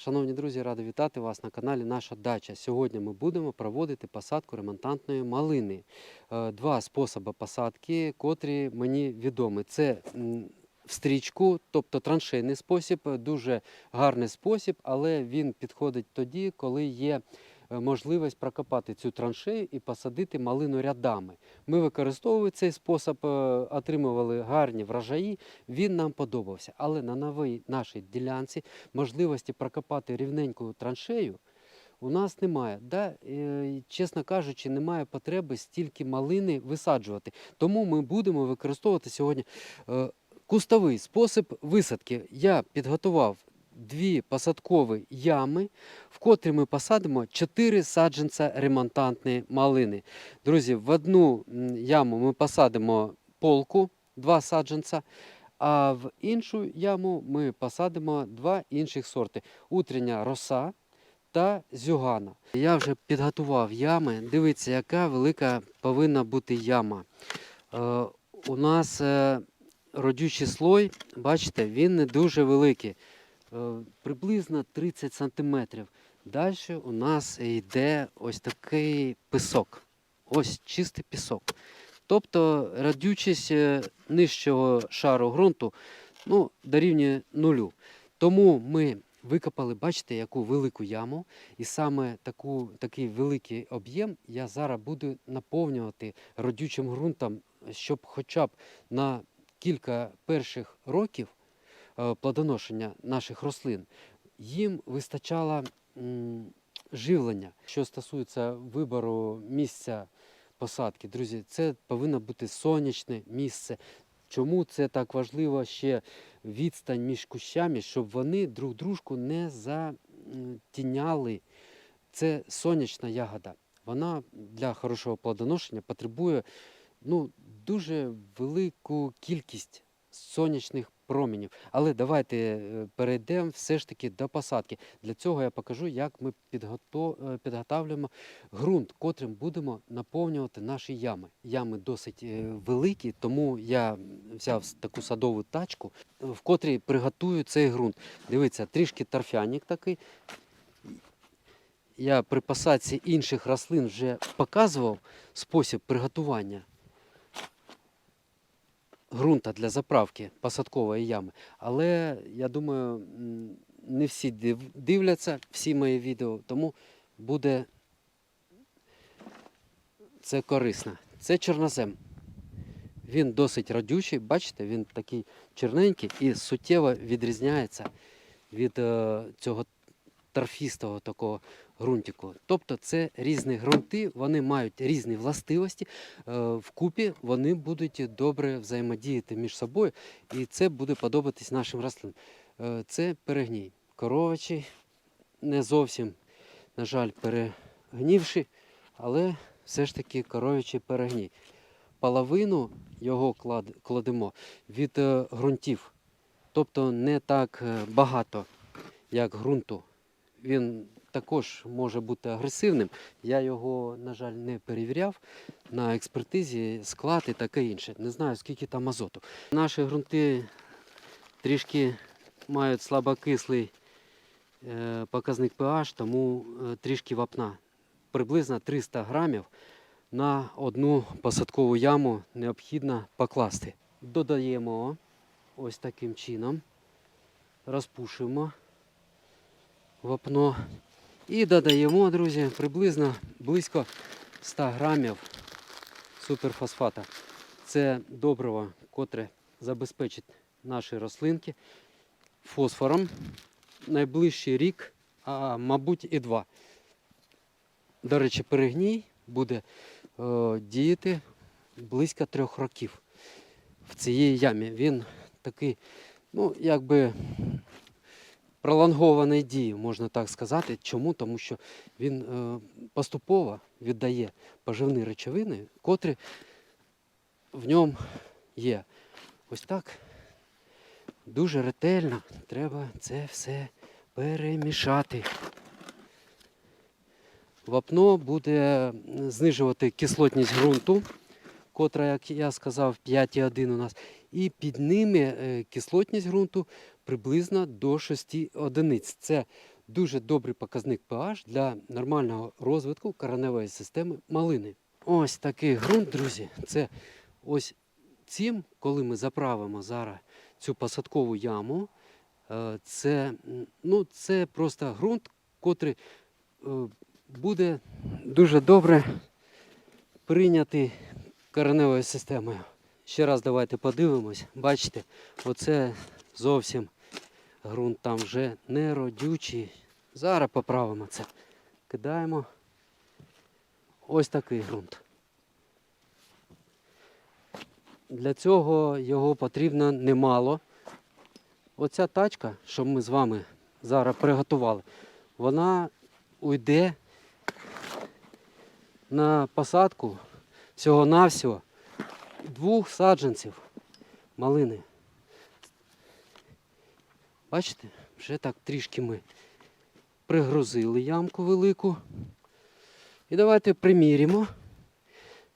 Шановні друзі, радий вітати вас на каналі Наша Дача. Сьогодні ми будемо проводити посадку ремонтантної малини. Е, Два способи посадки, котрі мені відомі. Це в стрічку, тобто траншейний спосіб, дуже гарний спосіб, але він підходить тоді, коли є можливість прокопати цю траншею і посадити малину рядами. Ми використовували цей спосіб, е, отримували гарні врожаї. Він нам подобався. Але на новій нашій ділянці можливості прокопати рівненьку траншею у нас немає. Да, е, чесно кажучи, немає потреби стільки малини висаджувати. Тому ми будемо використовувати сьогодні е, кустовий спосіб висадки. Я підготував дві посадкові ями, в котрі ми посадимо 4 саджанця ремонтантної малини. Друзі, в одну яму ми посадимо полку, два саджанця. А в іншу яму ми посадимо два інших сорти: утрення роса та зюгана. Я вже підготував ями. Дивіться, яка велика повинна бути яма. Е, у нас е, родючий слой, бачите, він не дуже великий, приблизно 30 см. Далі у нас йде ось такий пісок. Ось чистий пісок. Тобто радючість е, нижчого шару ґрунту ну, дорівнює нулю. Тому ми викопали, бачите, яку велику яму, і саме таку, такий великий об'єм я зараз буду наповнювати родючим ґрунтом, щоб хоча б на кілька перших років е, плодоношення наших рослин їм вистачало живлення. Що стосується вибору місця посадки, друзі, це повинно бути сонячне місце. Чому це так важливо ще відстань між кущами, щоб вони друг дружку не затіняли. Це сонячна ягода. Вона для хорошого плодоношення потребує ну, дуже велику кількість сонячних променів. Але давайте е, перейдемо все ж таки до посадки. Для цього я покажу, як ми підгото- е, ґрунт, котрим будемо наповнювати наші ями. Ями досить е, великі, тому я взяв таку садову тачку, в котрій приготую цей ґрунт. Дивіться, трішки торфяник такий. Я при посадці інших рослин вже показував спосіб приготування ґрунта для заправки посадкової ями. Але я думаю, не всі дивляться всі мої відео, тому буде це корисно. Це чорнозем. Він досить радючий, бачите, він такий чорненький і суттєво відрізняється від е, цього торфістого такого ґрунтику. Тобто це різні ґрунти, вони мають різні властивості. Е, Вкупі вони будуть добре взаємодіяти між собою, і це буде подобатись нашим рослинам. Е, Це перегній. Коровичий, не зовсім, на жаль, перегнівший, але все ж таки коровичий перегній. Половину його кладемо від е, ґрунтів, тобто не так багато, як ґрунту. Він також може бути агресивним. Я його, на жаль, не перевіряв на експертизі, склад і таке інше. Не знаю, скільки там азоту. Наші ґрунти трішки мають слабокислий е, показник pH, тому е, трішки вапна. Приблизно 300 грамів на одну посадкову яму необхідно покласти. Додаємо ось таким чином, розпушуємо вапно і додаємо, друзі, приблизно близько 100 грамів суперфосфата. Це добриво, котре забезпечить наші рослинки фосфором найближчий рік, а мабуть і два. До речі, перегній буде е, діяти близько трьох років в цій ямі. Він такий, ну, якби пролонгованої дії, можна так сказати. Чому? Тому що він е, поступово віддає поживні речовини, котрі в ньому є. Ось так дуже ретельно треба це все перемішати. Вапно буде знижувати кислотність ґрунту, котра, як я сказав, 5,1 у нас, і підніме е, кислотність ґрунту приблизно до 6 одиниць. Це дуже добрий показник pH для нормального розвитку кореневої системи малини. Ось такий ґрунт, друзі. Це ось цим, коли ми заправимо зараз цю посадкову яму, е, це, ну, це просто ґрунт, котрий е, буде дуже добре прийнятий кореневою системою. Ще раз давайте подивимось. Бачите, оце зовсім ґрунт там вже не родючий. Зараз поправимо це. Кидаємо. Ось такий ґрунт. Для цього його потрібно немало. Оця тачка, що ми з вами зараз приготували, вона уйде на посадку всього-навсього двох саджанців малини. Бачите, вже так трішки ми пригрузили ямку велику. І давайте приміримо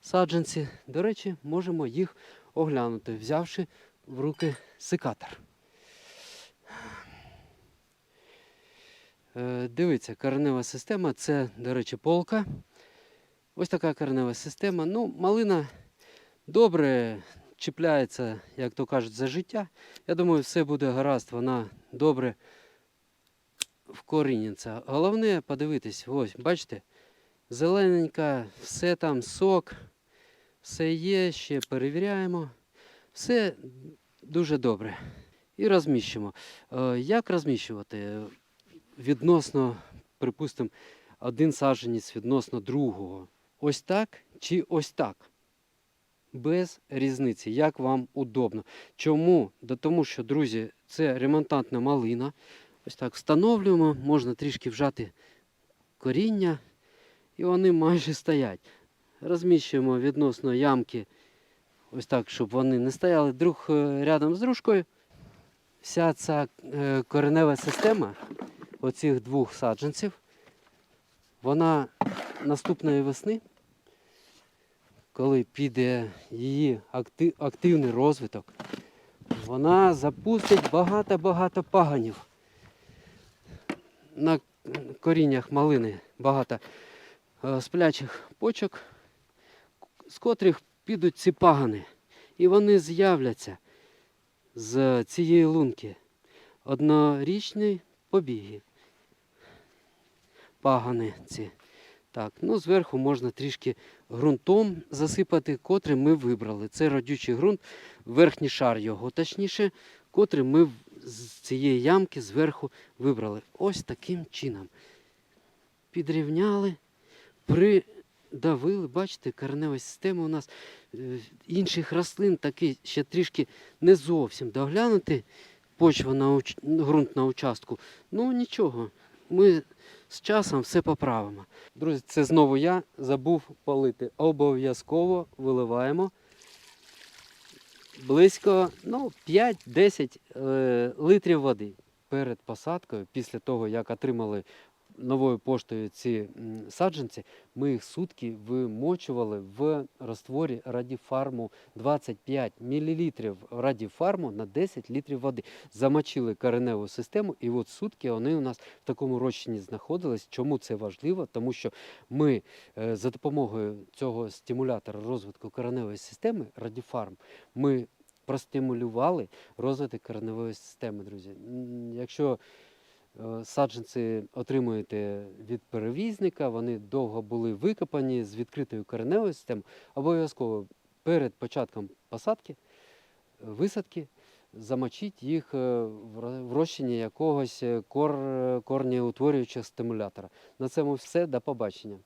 саджанці. До речі, можемо їх оглянути, взявши в руки секатор. Е, Дивіться, коренева система це, до речі, полка. Ось така коренева система. Ну, малина добре чіпляється, як то кажуть, за життя. Я думаю, все буде гаразд, вона добре вкоріниться. Головне подивитись, ось, бачите, зелененька, все там сок, все є, ще перевіряємо. Все дуже добре. І розміщимо. Е, Як розміщувати? Відносно, припустимо, один саджанець відносно другого. Ось так чи ось так? Без різниці, як вам удобно. Чому? Да тому що, друзі, це ремонтантна малина. Ось так встановлюємо, можна трішки вжати коріння, і вони майже стоять. Розміщуємо відносно ямки, ось так, щоб вони не стояли друг е, рядом з дружкою. Вся ця е, коренева система оцих двох саджанців, вона наступної весни, коли піде її активний розвиток, вона запустить багато-багато паганів. На коріннях малини багато е, сплячих почок, з котрих підуть ці пагани. І вони з'являться з цієї лунки. Однорічні побіги. Пагани ці. Так, ну зверху можна трішки ґрунтом засипати, котрий ми вибрали. Це родючий ґрунт, верхній шар його, точніше, котрий ми з цієї ямки зверху вибрали. Ось таким чином. Підрівняли, придавили, бачите, коренева система у нас е, інших рослин такий ще трішки не зовсім доглянути. Почва на ґрунт на участку. Ну нічого, ми з часом все поправимо. Друзі, це знову я забув полити. Обов'язково виливаємо близько ну, 5-10 е, литрів води перед посадкою, після того, як отримали новою поштою ці саджанці, ми їх сутки вимочували в растворі радіфарму 25 мл радіфарму на 10 літрів води. Замочили кореневу систему, і от сутки вони у нас в такому розчині знаходились. Чому це важливо? Тому що ми е, за допомогою цього стимулятора розвитку кореневої системи радіфарм, ми простимулювали розвиток кореневої системи, друзі. Якщо саджанці отримуєте від перевізника, вони довго були викопані з відкритою кореневою системою, обов'язково перед початком посадки, е, висадки, замочіть їх е, в розчині якогось е, кор, корнеутворюючого стимулятора. На цьому все. До побачення.